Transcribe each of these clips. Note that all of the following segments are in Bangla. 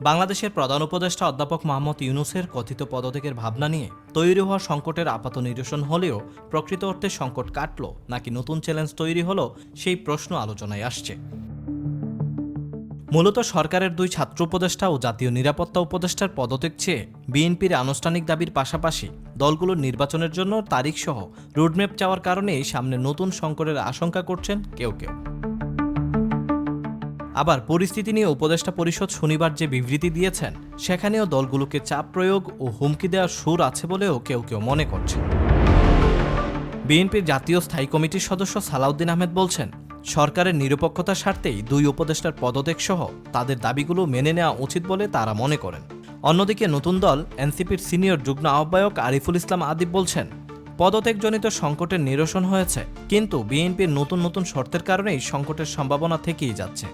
বাংলাদেশের প্রধান উপদেষ্টা অধ্যাপক মোহাম্মদ ইউনুসের কথিত পদত্যাগের ভাবনা নিয়ে তৈরি হওয়া সংকটের আপাত নিরসন হলেও প্রকৃত অর্থে সংকট কাটল নাকি নতুন চ্যালেঞ্জ তৈরি হলো সেই প্রশ্ন আলোচনায় আসছে। মূলত সরকারের দুই ছাত্র উপদেষ্টা ও জাতীয় নিরাপত্তা উপদেষ্টার পদত্যাগ চেয়ে বিএনপির আনুষ্ঠানিক দাবির পাশাপাশি দলগুলোর নির্বাচনের জন্য তারিখসহ রোডম্যাপ চাওয়ার কারণেই সামনে নতুন সংকটের আশঙ্কা করছেন কেউ কেউ। আবার পরিস্থিতি নিয়ে উপদেষ্টা পরিষদ শনিবার যে বিবৃতি দিয়েছেন, সেখানেও দলগুলোকে চাপ প্রয়োগ ও হুমকি দেওয়ার সুর আছে বলেও কেউ কেউ মনে করছে বিএনপির জাতীয় স্থায়ী কমিটির সদস্য সালাউদ্দিন আহমেদ বলছেন, সরকারের নিরপেক্ষতার স্বার্থেই দুই উপদেষ্টার পদত্যাগ সহ তাদের দাবিগুলো মেনে নেওয়া উচিত বলে তারা মনে করেন। অন্যদিকে নতুন দল, এনসিপির সিনিয়র যুগ্ম আহ্বায়ক আরিফুল ইসলাম আদিব বলছেন, পদত্যাগজনিত সংকটের নিরসন হয়েছে, কিন্তু বিএনপির নতুন নতুন শর্তের কারণেই সংকটের সম্ভাবনা থেকেই যাচ্ছে।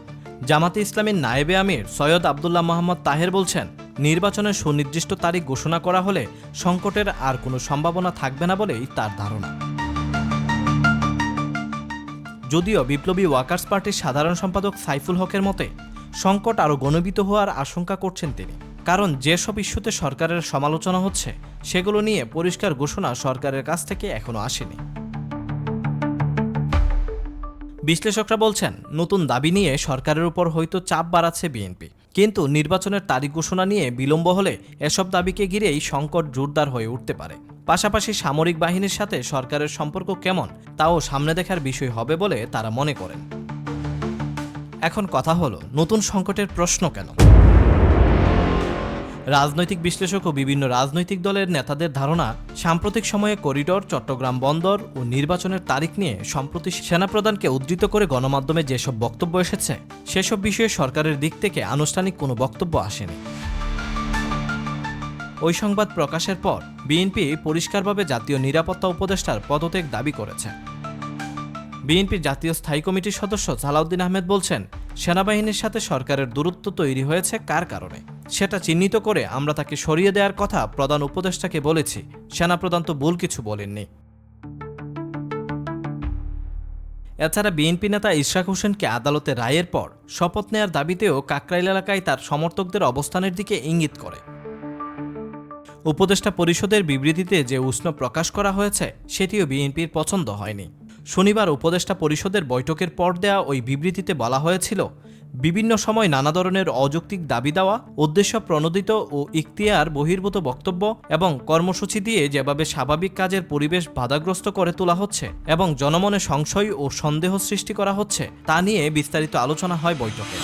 জামাতে ইসলামীর নায়েবে আমির সৈয়দ আবদুল্লাহ মোহাম্মদ তাহের বলছেন, নির্বাচনের সুনির্দিষ্ট তারিখ ঘোষণা করা হলে সংকটের আর কোনো সম্ভাবনা থাকবে না বলেই তার ধারণা। যদিও বিপ্লবী ওয়ার্কার্স পার্টির সাধারণ সম্পাদক সাইফুল হকের মতে, সংকট আরও গণবিত হওয়ার আশঙ্কা করছেন তিনি। কারণ যেসব ইস্যুতে সরকারের সমালোচনা হচ্ছে, সেগুলো নিয়ে পরিষ্কার ঘোষণা সরকারের কাছ থেকে এখনও আসেনি। বিশ্লেষকরা বলছেন, নতুন দাবি নিয়ে সরকারের উপর হয়তো চাপ বাড়াচ্ছে বিএনপি। কিন্তু নির্বাচনের তারিখ ঘোষণা নিয়ে বিলম্ব হলে এসব দাবিকে ঘিরেই সংকট জোরদার হয়ে উঠতে পারে। পাশাপাশি সামরিক বাহিনীর সাথে সরকারের সম্পর্ক কেমন, তাও সামনে দেখার বিষয় হবে বলে তারা মনে করেন। এখন কথা হলো, নতুন সংকটের প্রশ্ন কেন? রাজনৈতিক বিশ্লেষক ও বিভিন্ন রাজনৈতিক দলের নেতাদের ধারণা, সাম্প্রতিক সময়ে করিডর, চট্টগ্রাম বন্দর ও নির্বাচনের তারিখ নিয়ে সম্প্রতি সেনাপ্রধানকে উদ্ধৃত করে গণমাধ্যমে যেসব বক্তব্য এসেছে, সেসব বিষয়ে সরকারের দিক থেকে আনুষ্ঠানিক কোনো বক্তব্য আসেনি। ওই সংবাদ প্রকাশের পর বিএনপি পরিষ্কারভাবে জাতীয় নিরাপত্তা উপদেষ্টার পদত্যাগ দাবি করেছে। বিএনপির জাতীয় স্থায়ী কমিটির সদস্য সালাউদ্দিন আহমেদ বলছেন সেনাবাহিনীর সাথে সরকারের দূরত্ব তৈরি হয়েছে কার কারণে? সেটা চিহ্নিত করে আমরা তাকে সরিয়ে দেওয়ার কথা প্রধান উপদেষ্টাকে বলেছি। সেনাপ্রধান তো ভুল কিছু বলেননি। এছাড়া বিএনপি নেতা ইশরাক হোসেনকে আদালতে রায়ের পর শপথ নেয়ার দাবিতেও কাকরাইল এলাকায় তার সমর্থকদের অবস্থানের দিকে ইঙ্গিত করে। উপদেষ্টা পরিষদের বিবৃতিতে যে উষ্ণ প্রকাশ করা হয়েছে, সেটিও বিএনপির পছন্দ হয়নি। শনিবার উপদেষ্টা পরিষদের বৈঠকের পর দেয়া ওই বিবৃতিতে বলা হয়েছিল, বিভিন্ন সময় নানা ধরনের অযৌক্তিক দাবি দেওয়া, উদ্দেশ্য প্রণোদিত ও ইখতিয়ার বহির্ভূত বক্তব্য এবং কর্মসূচি দিয়ে যেভাবে স্বাভাবিক কাজের পরিবেশ বাধাগ্রস্ত করে তোলা হচ্ছে এবং জনমনে সংশয় ও সন্দেহ সৃষ্টি করা হচ্ছে, তা নিয়ে বিস্তারিত আলোচনা হয় বৈঠকে।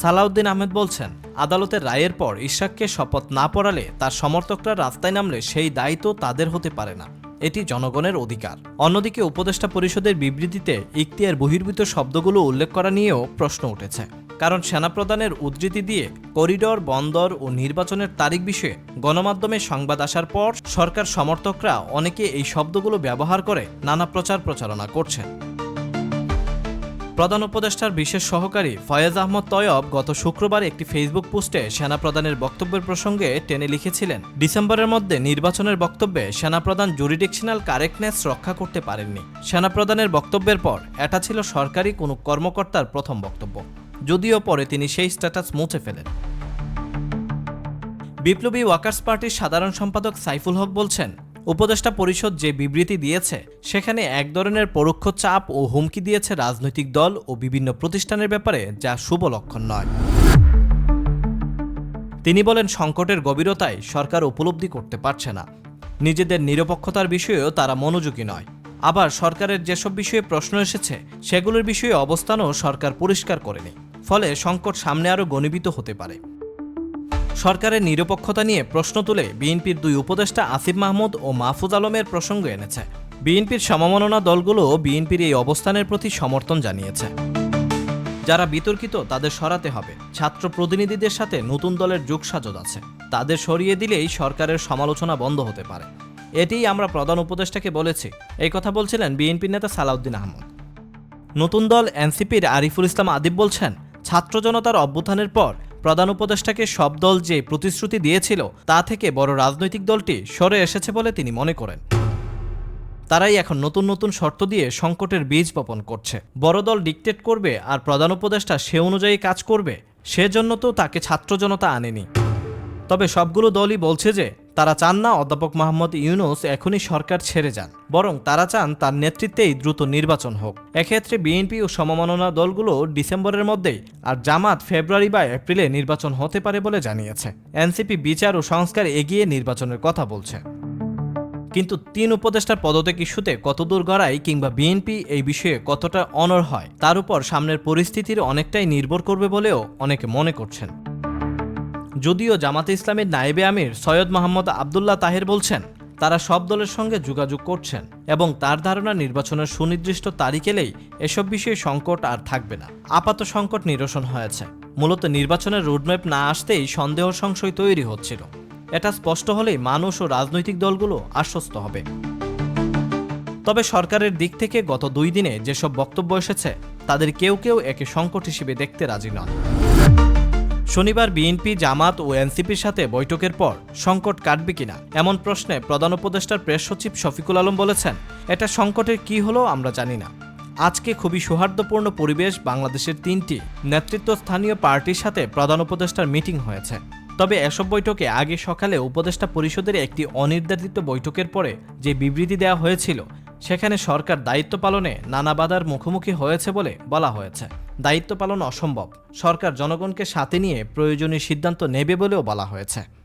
সালাউদ্দিন আহমেদ বলছেন, আদালতের রায়ের পর ইশাককে শপথ না পড়ালে তার সমর্থকরা রাস্তায় নামলে সেই দায়িত্ব তাদের হতে পারে না। এটি জনগণের অধিকার। অন্যদিকে উপদেষ্টা পরিষদের বিবৃতিতে ইখতিয়ার বহির্ভূত শব্দগুলো উল্লেখ করা নিয়েও প্রশ্ন উঠেছে। কারণ সেনাপ্রধানের উদ্ধৃতি দিয়ে করিডর, বন্দর ও নির্বাচনের তারিখ বিষয়ে গণমাধ্যমে সংবাদ আসার পর সরকার সমর্থকরা অনেকে এই শব্দগুলো ব্যবহার করে নানা প্রচার প্রচারণা করছেন। প্রধান উপদেষ্টার বিশেষ সহকারী ফয়েজ আহমদ তয়ব গত শুক্রবার একটি ফেসবুক পোস্টে সেনাপ্রধানের বক্তব্যের প্রসঙ্গে টেনে লিখেছিলেন, ডিসেম্বরের মধ্যে নির্বাচনের বক্তব্যে সেনাপ্রধান জুরিডিকশনাল কারেক্টনেস রক্ষা করতে পারেননি। সেনাপ্রধানের বক্তব্যের পর, এটা ছিল সরকারি কোনো কর্মকর্তার প্রথম বক্তব্য, যদিও পরে তিনি সেই স্ট্যাটাস মুছে ফেলেন। বিপ্লবী ওয়ার্কার্স পার্টির সাধারণ সম্পাদক সাইফুল হক বলছেন উপদেষ্টা পরিষদ যে বিবৃতি দিয়েছে, সেখানে এক ধরনের পরোক্ষ চাপ ও হুমকি দিয়েছে রাজনৈতিক দল ও বিভিন্ন প্রতিষ্ঠানের ব্যাপারে, যা শুভ লক্ষণ নয়। তিনি বলেন, সংকটের গভীরতায় সরকার উপলব্ধি করতে পারছে না। নিজেদের নিরপেক্ষতার বিষয়েও তারা মনোযোগী নয়। আবার সরকারের যেসব বিষয়ে প্রশ্ন এসেছে, সেগুলোর বিষয়ে অবস্থানও সরকার পরিষ্কার করেনি। ফলে সংকট সামনে আরও গণিবিত হতে পারে। সরকারের নিরপেক্ষতা নিয়ে প্রশ্ন তুলে বিএনপির দুই উপদেষ্টা আসিফ মাহমুদ ও মাহফুজ আলমের প্রসঙ্গ এনেছে। বিএনপির সমমননা দলগুলো বিএনপির এই অবস্থানের প্রতি সমর্থন জানিয়েছে। যারা বিতর্কিত, তাদের সরাতে হবে। ছাত্র প্রতিনিধিদের সাথে নতুন দলের যোগসাজত আছে। তাদের সরিয়ে দিলেই সরকারের সমালোচনা বন্ধ হতে পারে। এটিই আমরা প্রধান উপদেষ্টাকে বলেছি। এই কথা বলছিলেন বিএনপি নেতা সালাউদ্দিন আহমদ। নতুন দল এনসিপির আরিফুল ইসলাম আদিব বলছেন, ছাত্র জনতার অভ্যুত্থানের পর প্রধান উপদেষ্টাকে সব দল যে প্রতিশ্রুতি দিয়েছিল তা থেকে বড় রাজনৈতিক দলটি সরে এসেছে বলে তিনি মনে করেন। তারাই এখন নতুন নতুন শর্ত দিয়ে সংকটের বীজ বপন করছে। বড় দল ডিকটেট করবে আর প্রধান উপদেষ্টা সে অনুযায়ী কাজ করবে, সেজন্য তো তাকে ছাত্র জনতা আনেনি। তবে সবগুলো দলই বলছে যে তারা চান না অধ্যাপক মোহাম্মদ ইউনুস এখনই সরকার ছেড়ে যান, বরং তারা চান তার নেতৃত্বেই দ্রুত নির্বাচন হোক। এক্ষেত্রে বিএনপি ও সমমননা দলগুলো ডিসেম্বরের মধ্যেই আর জামাত ফেব্রুয়ারি বা এপ্রিলে নির্বাচন হতে পারে বলে জানিয়েছে। এনসিপি বিচার ও সংস্কার এগিয়ে নির্বাচনের কথা বলছে। কিন্তু তিন উপদেষ্টার পদত্যাগ ইস্যুতে কতদূর গড়াই কিংবা বিএনপি এই বিষয়ে কতটা অনর হয়, তার উপর সামনের পরিস্থিতির অনেকটাই নির্ভর করবে বলেও অনেকে মনে করছেন। যদিও জামাতে ইসলামের নায়েবে আমির সৈয়দ মোহাম্মদ আবদুল্লাহ তাহের বলছেন, তারা সব দলের সঙ্গে যোগাযোগ করছেন এবং তার ধারণা নির্বাচনের সুনির্দিষ্ট তারিখ এলেই এসব বিষয়ে সংকট আর থাকবে না। আপাত সংকট নিরসন হয়েছে। মূলত নির্বাচনের রোডম্যাপ না আসতেই সন্দেহ সংশয় তৈরি হচ্ছিল। এটা স্পষ্ট হলেই মানুষ ও রাজনৈতিক দলগুলো আশ্বস্ত হবে। তবে সরকারের দিক থেকে গত দুই দিনে যেসব বক্তব্য এসেছে, তাদের কেউ কেউ একে সংকট হিসেবে দেখতে রাজি নন। শনিবার বিএনপি, জামাত ও এনসিপির সাথে বৈঠকের পর সংকট কাটবে কিনা, এমন প্রশ্নে প্রধান উপদেষ্টার প্রেস সচিব শফিকুল আলম বলেছেন, এটা সংকটের কি হলো আমরা জানি না। আজকে খুবই সৌহার্দ্যপূর্ণ পরিবেশ বাংলাদেশের তিনটি নেতৃত্বস্থানীয় পার্টির সাথে প্রধান উপদেষ্টার মিটিং হয়েছে। তবে এসব বৈঠকে আগে সকালে উপদেষ্টা পরিষদের একটি অনির্ধারিত বৈঠকের পরে যে বিবৃতি দেওয়া হয়েছিল সেখানে সরকার দায়িত্ব পালনে নানা বাধার মুখোমুখি হয়েছে বলে বলা হয়েছে। দায়িত্ব পালন অসম্ভব। সরকার জনগণকে সাথে নিয়ে প্রয়োজনীয় সিদ্ধান্ত নেবে বলেও বলা হয়েছে।